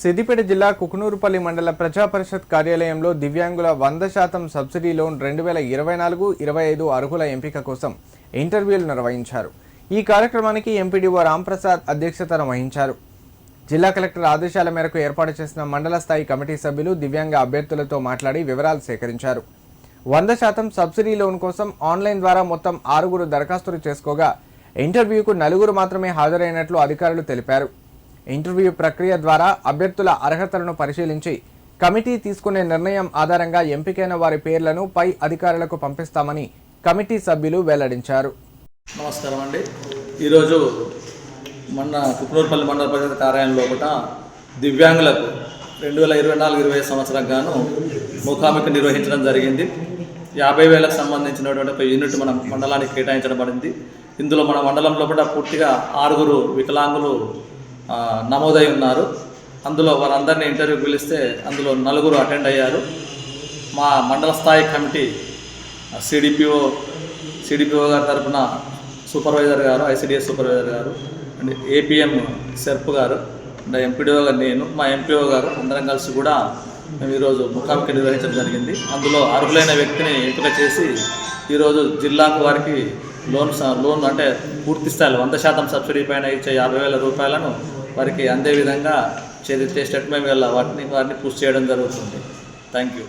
సిద్దిపేట జిల్లా కుకునూరుపల్లి మండల ప్రజా పరిషత్ కార్యాలయంలో దివ్యాంగుల వంద శాతం సబ్సిడీ లోన్ రెండు వేల ఇరవై నాలుగు ఇరవై ఐదు అర్హుల ఎంపిక కోసం ఇంటర్వ్యూలు నిర్వహించారు. ఈ కార్యక్రమానికి ఎంపీడీఓ రాంప్రసాద్ అధ్యక్షతన వహించారు. జిల్లా కలెక్టర్ ఆదేశాల మేరకు ఏర్పాటు చేసిన మండల స్థాయి కమిటీ సభ్యులు దివ్యాంగ అభ్యర్థులతో మాట్లాడి వివరాలు సేకరించారు. వంద శాతం సబ్సిడీ లోన్ కోసం ఆన్లైన్ ద్వారా మొత్తం ఆరుగురు దరఖాస్తులు చేసుకోగా ఇంటర్వ్యూకు నలుగురు మాత్రమే హాజరైనట్లు అధికారులు తెలిపారు. ఇంటర్వ్యూ ప్రక్రియ ద్వారా అభ్యర్థుల అర్హతలను పరిశీలించి కమిటీ తీసుకునే నిర్ణయం ఆధారంగా ఎంపికైన వారి పేర్లను పై అధికారులకు పంపిస్తామని కమిటీ సభ్యులు వెల్లడించారు. నమస్కారం అండి. ఈరోజు మొన్న కుక్నూరుపల్లి మండల పరిషత్ కార్యాలయం లోపల దివ్యాంగులకు రెండు వేల ఇరవై నాలుగు ఇరవై సంవత్సరం గాను ముఖాముఖి నిర్వహించడం జరిగింది. యాభై వేలకు సంబంధించినటువంటి ఒక యూనిట్ మన మండలానికి కేటాయించడం పడింది. ఇందులో మన మండలంలో కూడా పూర్తిగా ఆరుగురు వికలాంగులు నమోదై ఉన్నారు. అందులో వారందరినీ ఇంటర్వ్యూ పిలిస్తే అందులో నలుగురు అటెండ్ అయ్యారు. మా మండల స్థాయి కమిటీ సిడిపిఓ సిడిపిఓ గారి తరపున సూపర్వైజర్ గారు ఐసిడిఎస్ సూపర్వైజర్ గారు అండ్ ఏపీఎం సెర్ప్ గారు అండ్ ఎంపీడీఓ గారు నేను మా ఎంపీఓ గారు అందరం కలిసి కూడా మేము ఈరోజు ముఖాముఖి నిర్వహించడం జరిగింది. అందులో అర్హులైన వ్యక్తిని ఎంపిక చేసి ఈరోజు జిల్లాకు వారికి లోన్ స- లోన్ అంటే పూర్తి స్థాయిలో వంద శాతం సబ్సిడీ పైన ఇచ్చే యాభై వేల రూపాయలను వారికి అందే విధంగా చర్య చేసేటట్టు మేము వాటిని వారిని పూర్తి చేయడం జరుగుతుంది. Thank you